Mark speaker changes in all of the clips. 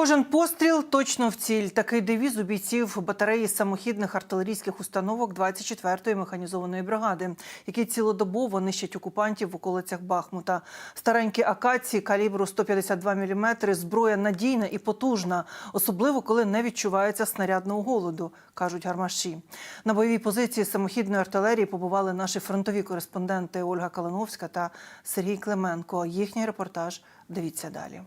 Speaker 1: Кожен постріл точно в ціль. Такий девіз у бійців батареї самохідних артилерійських установок 24-ї механізованої бригади, які цілодобово нищать окупантів в околицях Бахмута. Старенькі акації калібру 152 мм – зброя надійна і потужна, особливо коли не відчувається снарядного голоду, кажуть гармаші. На бойовій позиції самохідної артилерії побували наші фронтові кореспонденти Ольга Калиновська та Сергій Клименко. Їхній репортаж дивіться далі.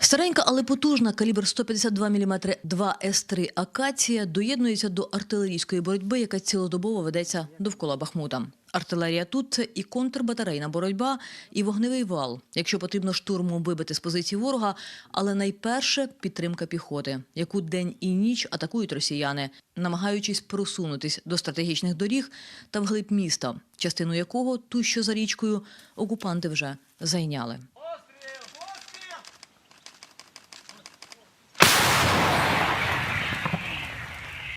Speaker 2: Старенька, але потужна калібр 152 мм 2 С3 «Акація» доєднується до артилерійської боротьби, яка цілодобово ведеться довкола Бахмута. Артилерія тут це і контрбатарейна боротьба, і вогневий вал, якщо потрібно штурмом вибити з позиції ворога, але найперше підтримка піхоти, яку день і ніч атакують росіяни, намагаючись просунутись до стратегічних доріг та вглиб міста, частину якого ту, що за річкою, окупанти вже зайняли.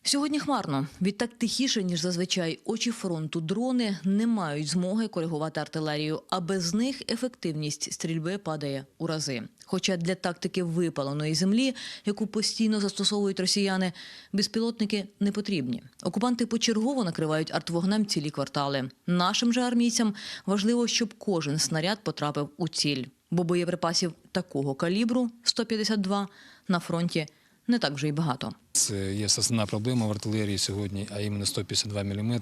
Speaker 2: Сьогодні хмарно. Відтак тихіше, ніж зазвичай. Очі фронту дрони не мають змоги коригувати артилерію, а без них ефективність стрільби падає у рази. Хоча для тактики випаленої землі, яку постійно застосовують росіяни, безпілотники не потрібні. Окупанти почергово накривають артвогнем цілі квартали. Нашим же армійцям важливо, щоб кожен снаряд потрапив у ціль, бо боєприпасів такого калібру 152 на фронті не так вже й багато.
Speaker 3: Це є основна проблема в артилерії сьогодні, а іменно 152 мм,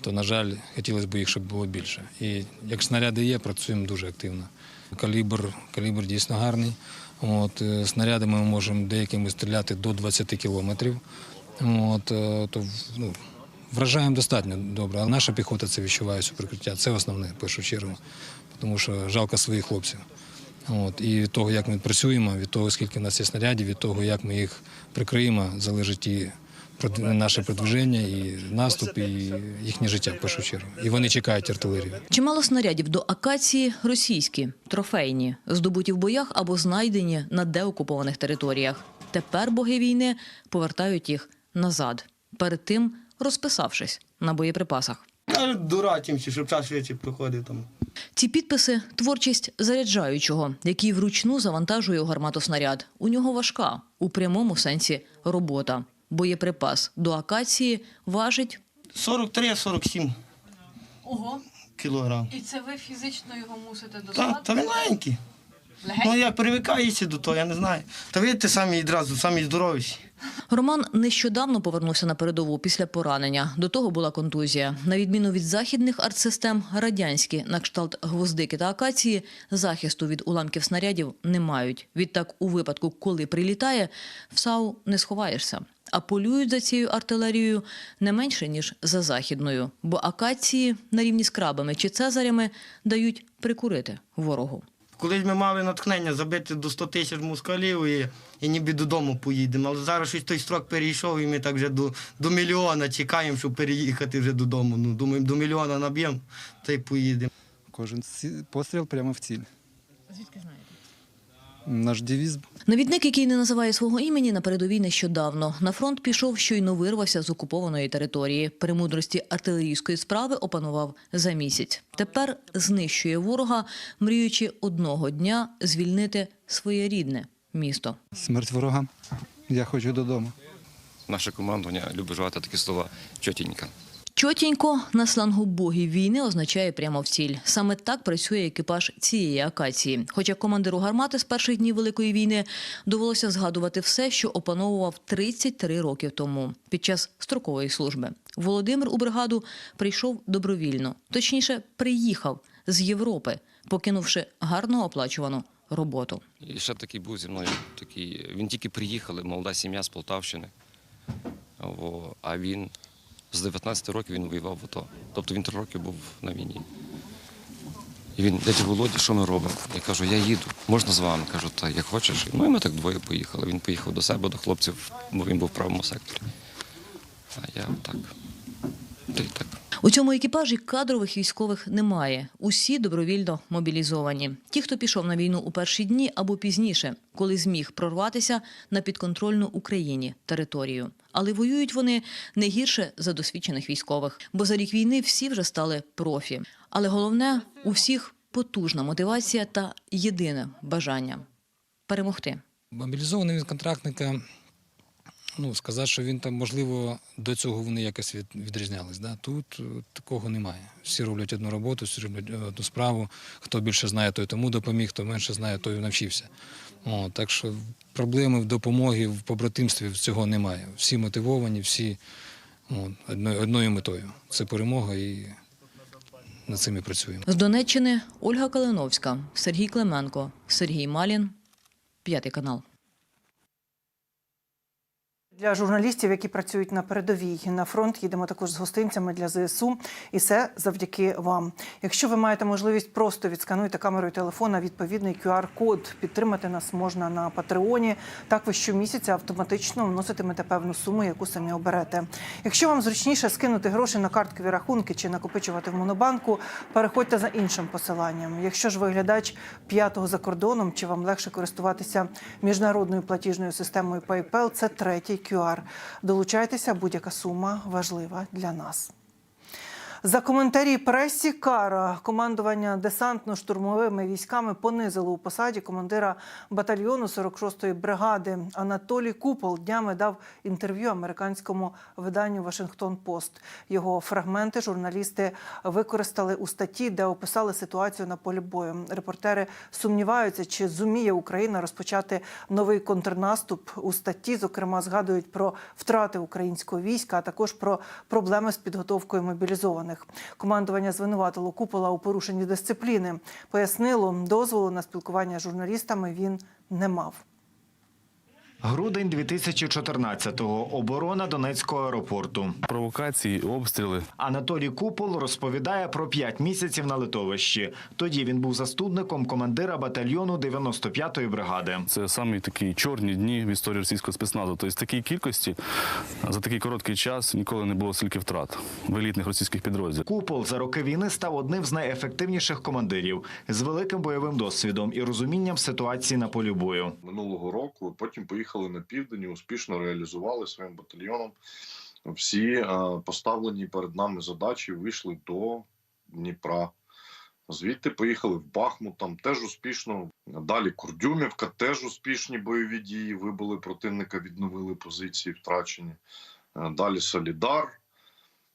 Speaker 3: то, на жаль, хотілося б їх, щоб було більше. І як снаряди є, працюємо дуже активно. Калібр, калібр дійсно гарний. От, е, снарядами ми можемо деякими стріляти до 20 кілометрів. От, е, то, ну, вражаємо достатньо добре. А наша піхота це відчуває суперкриття. Це основне в першу чергу, тому що жалко своїх хлопців. От, і від того, як ми працюємо, від того, скільки в нас є снарядів, від того, як ми їх прикриємо, залежить і наше продвиження, і наступ, і їхнє життя в першу чергу. І вони чекають артилерію.
Speaker 2: Чимало снарядів до акації російські, трофейні, здобуті в боях або знайдені на деокупованих територіях. Тепер боги війни повертають їх назад, перед тим розписавшись на боєприпасах.
Speaker 4: А дурачим, щоб час швидше проходив там.
Speaker 2: Ці підписи творчість заряджаючого, який вручну завантажує у гармату. У нього важка у прямому сенсі робота. Боєприпас до акації важить
Speaker 4: 43-47
Speaker 5: Ого,
Speaker 4: кілограм.
Speaker 5: і це ви фізично його мусите
Speaker 4: Та,
Speaker 5: доставати?
Speaker 4: та він маленький. Ну як привикаєшся до того, я не знаю. Та видите, самі відразу, самі здоровіші.
Speaker 2: Роман нещодавно повернувся на передову після поранення. До того була контузія. На відміну від західних артсистем, радянські на кшталт гвоздики та акації захисту від уламків снарядів не мають. Відтак, у випадку, коли прилітає, в САУ не сховаєшся. А полюють за цією артилерією не менше ніж за західною, бо акації на рівні з крабами чи цезарями дають прикурити ворогу.
Speaker 4: Колись ми мали натхнення забити до 100 тисяч москалів і, і ніби додому поїдемо. Але зараз щось той строк перейшов, і ми так вже до, до мільйона чекаємо, щоб переїхати вже додому. Ну, думаємо, до мільйона наб'ємо та й поїдемо.
Speaker 6: Кожен ці- постріл прямо в ціль.
Speaker 5: Звідки знаєте?
Speaker 6: Наш девіз
Speaker 2: Навідник, який не називає свого імені, на передовій нещодавно. На фронт пішов, щойно вирвався з окупованої території. Премудрості артилерійської справи опанував за місяць. Тепер знищує ворога, мріючи одного дня звільнити своє рідне місто.
Speaker 6: смерть ворогам. Я хочу додому.
Speaker 7: Наше командування любить вживати такі слова чотінька.
Speaker 2: Чотінько на слангу богів війни означає прямо в ціль. Саме так працює екіпаж цієї акації. Хоча командиру гармати з перших днів Великої війни довелося згадувати все, що опановував 33 роки тому під час строкової служби. Володимир у бригаду прийшов добровільно, точніше, приїхав з Європи, покинувши гарно оплачувану роботу.
Speaker 7: І ще такий був зі мною. Такий, він тільки приїхали, молода сім'я з Полтавщини. А він з 19 років він воював в АТО. Тобто він три роки був на війні. І він, дядя Володя, що ми робимо? Я кажу, я їду, можна з вами? Кажу, та як хочеш. Ну і ми так двоє поїхали. Він поїхав до себе, до хлопців, бо він був в правому секторі. А я так. Та так.
Speaker 2: У цьому екіпажі кадрових військових немає. Усі добровільно мобілізовані. Ті, хто пішов на війну у перші дні або пізніше, коли зміг прорватися на підконтрольну Україні територію. Але воюють вони не гірше за досвідчених військових, бо за рік війни всі вже стали профі. Але головне у всіх потужна мотивація та єдине бажання перемогти.
Speaker 3: Мобілізований від контрактника, ну, сказати, що він там, можливо, до цього вони якось від, відрізнялись. Да? Тут е, такого немає. Всі роблять одну роботу, всі роблять одну справу. Хто більше знає, той тому допоміг, хто менше знає, той навчився. О, так що проблеми в допомогі, в побратимстві цього немає. Всі мотивовані, всі от, одною, одною метою. Це перемога і над цим і працюємо.
Speaker 2: З Донеччини Ольга Калиновська, Сергій Клименко, Сергій Малін, п'ятий канал.
Speaker 1: Для журналістів, які працюють на передовій на фронт, їдемо також з гостинцями для ЗСУ, і все завдяки вам. Якщо ви маєте можливість, просто відскануйте камерою телефона відповідний QR-код. Підтримати нас можна на Патреоні. Так ви щомісяця автоматично вноситимете певну суму, яку самі оберете. Якщо вам зручніше скинути гроші на карткові рахунки чи накопичувати в монобанку, переходьте за іншим посиланням. Якщо ж ви глядач п'ятого за кордоном, чи вам легше користуватися міжнародною платіжною системою PayPal, це третій QR. Долучайтеся, будь-яка сума важлива для нас. За коментарі пресі кара командування десантно-штурмовими військами понизило у посаді командира батальйону 46-ї бригади. Анатолій Купол днями дав інтерв'ю американському виданню Вашингтон Пост. Його фрагменти журналісти використали у статті, де описали ситуацію на полі бою. Репортери сумніваються, чи зуміє Україна розпочати новий контрнаступ. У статті, зокрема, згадують про втрати українського війська, а також про проблеми з підготовкою мобілізованих. Командування звинуватило купола у порушенні дисципліни. Пояснило, дозволу на спілкування з журналістами він не мав.
Speaker 8: Грудень 2014-го. Оборона Донецького аеропорту.
Speaker 9: Провокації, обстріли.
Speaker 8: Анатолій Купол розповідає про п'ять місяців на литовищі. Тоді він був заступником командира батальйону 95-ї бригади.
Speaker 9: Це самі такі чорні дні в історії російського спецназу. Тобто, такій кількості за такий короткий час ніколи не було стільки втрат в елітних російських підрозділах.
Speaker 8: Купол за роки війни став одним з найефективніших командирів з великим бойовим досвідом і розумінням ситуації на полі бою.
Speaker 10: минулого року. Потім поїхали на південь, і успішно реалізували своїм батальйоном всі е, поставлені перед нами задачі. Вийшли до Дніпра. Звідти поїхали в Бахмут, там теж успішно. Далі Курдюмівка, теж успішні бойові дії. Вибили противника, відновили позиції втрачені. Е, Далі Солідар.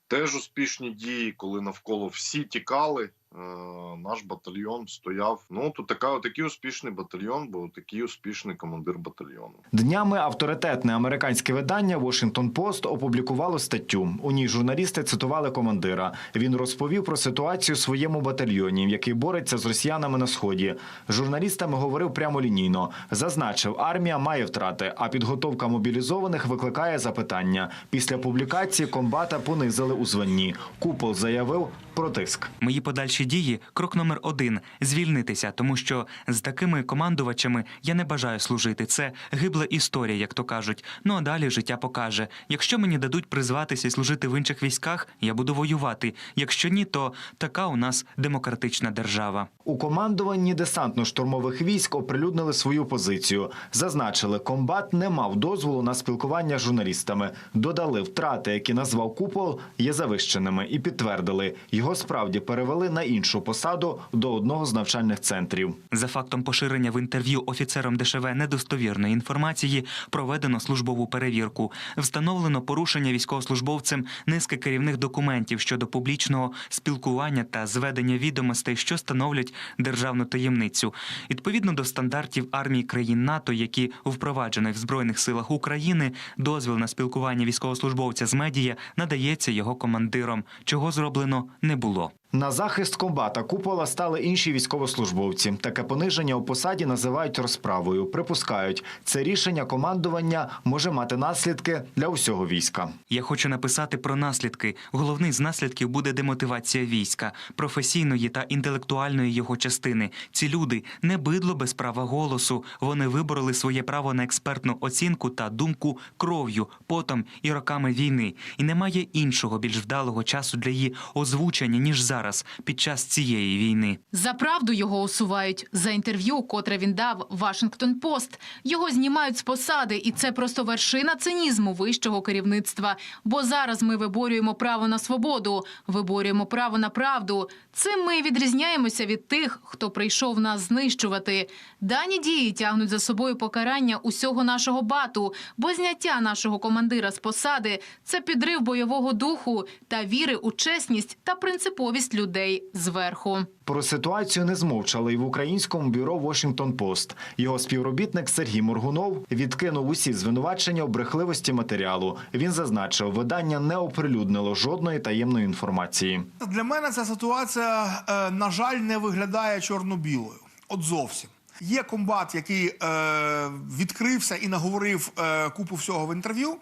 Speaker 10: Теж успішні дії, коли навколо всі тікали. Е, Наш батальйон стояв. Ну тут така, такий успішний батальйон, бо такий успішний командир батальйону.
Speaker 8: Днями авторитетне американське видання Washington Post опублікувало статтю. У ній журналісти цитували командира. Він розповів про ситуацію в своєму батальйоні, який бореться з росіянами на сході. Журналістами говорив прямолінійно. Зазначив, армія має втрати, а підготовка мобілізованих викликає запитання. Після публікації комбата понизили у званні. Купол заявив про тиск.
Speaker 11: Мої подальші дії крок номер один звільнитися, тому що з такими командувачами я не бажаю служити. Це гибла історія, як то кажуть. Ну а далі життя покаже. Якщо мені дадуть призватися і служити в інших військах, я буду воювати. Якщо ні, то така у нас демократична держава.
Speaker 8: У командуванні десантно-штурмових військ оприлюднили свою позицію. Зазначили, комбат не мав дозволу на спілкування з журналістами. Додали втрати, які назвав купол, є завищеними, і підтвердили, його справді перевели на іншу посаду до одного з навчальних центрів.
Speaker 11: За фактом поширення в інтерв'ю офіцером ДШВ недостовірної інформації проведено службову перевірку. Встановлено порушення військовослужбовцем низки керівних документів щодо публічного спілкування та зведення відомостей, що становлять державну таємницю. Відповідно до стандартів армії країн НАТО, які впроваджені в збройних силах України, дозвіл на спілкування військовослужбовця з медіа надається його командиром, чого зроблено не було.
Speaker 8: На захист комбата купола стали інші військовослужбовці. Таке пониження у посаді називають розправою. Припускають, це рішення командування може мати наслідки для усього війська.
Speaker 11: Я хочу написати про наслідки. Головний з наслідків буде демотивація війська, професійної та інтелектуальної його частини. Ці люди не бидло без права голосу. Вони вибороли своє право на експертну оцінку та думку кров'ю, потом і роками війни. І немає іншого більш вдалого часу для її озвучення ніж зараз. Зараз, під час цієї війни.
Speaker 12: За правду його усувають. За інтерв'ю, котре він дав Вашингтон Пост. Його знімають з посади, і це просто вершина цинізму вищого керівництва. Бо зараз ми виборюємо право на свободу, виборюємо право на правду. Цим ми відрізняємося від тих, хто прийшов нас знищувати. Дані дії тягнуть за собою покарання усього нашого бату, бо зняття нашого командира з посади це підрив бойового духу та віри у чесність та принциповість людей зверху.
Speaker 8: Про ситуацію не змовчали й в українському бюро Washington Post. Його співробітник Сергій Моргунов відкинув усі звинувачення у брехливості матеріалу. Він зазначив, видання не оприлюднило жодної таємної інформації.
Speaker 13: Для мене ця ситуація, е, на жаль, не виглядає чорно-білою. От зовсім. Є комбат, який е, відкрився і наговорив е, купу всього в інтерв'ю.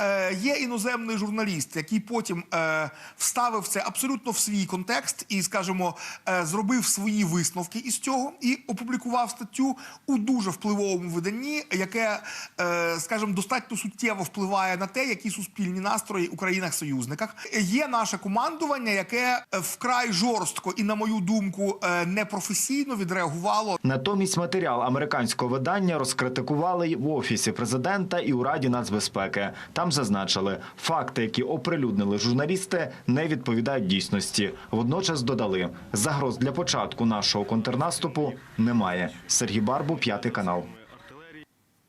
Speaker 13: Е, є іноземний журналіст, який потім е, вставив це абсолютно в свій контекст і, скажімо, е, зробив свої висновки із цього і опублікував статтю у дуже впливовому виданні, яке, е, скажімо, достатньо суттєво впливає на те, які суспільні настрої у країнах-союзниках. Є наше командування, яке е, вкрай жорстко і, на мою думку, е, непрофесійно відреагувало
Speaker 8: Натомість матеріал американського видання розкритикували й в офісі президента і у Раді нацбезпеки. Там зазначили, факти, які оприлюднили журналісти, не відповідають дійсності. Водночас додали, загроз для початку нашого контрнаступу немає. Сергій Барбу, п'ятий канал.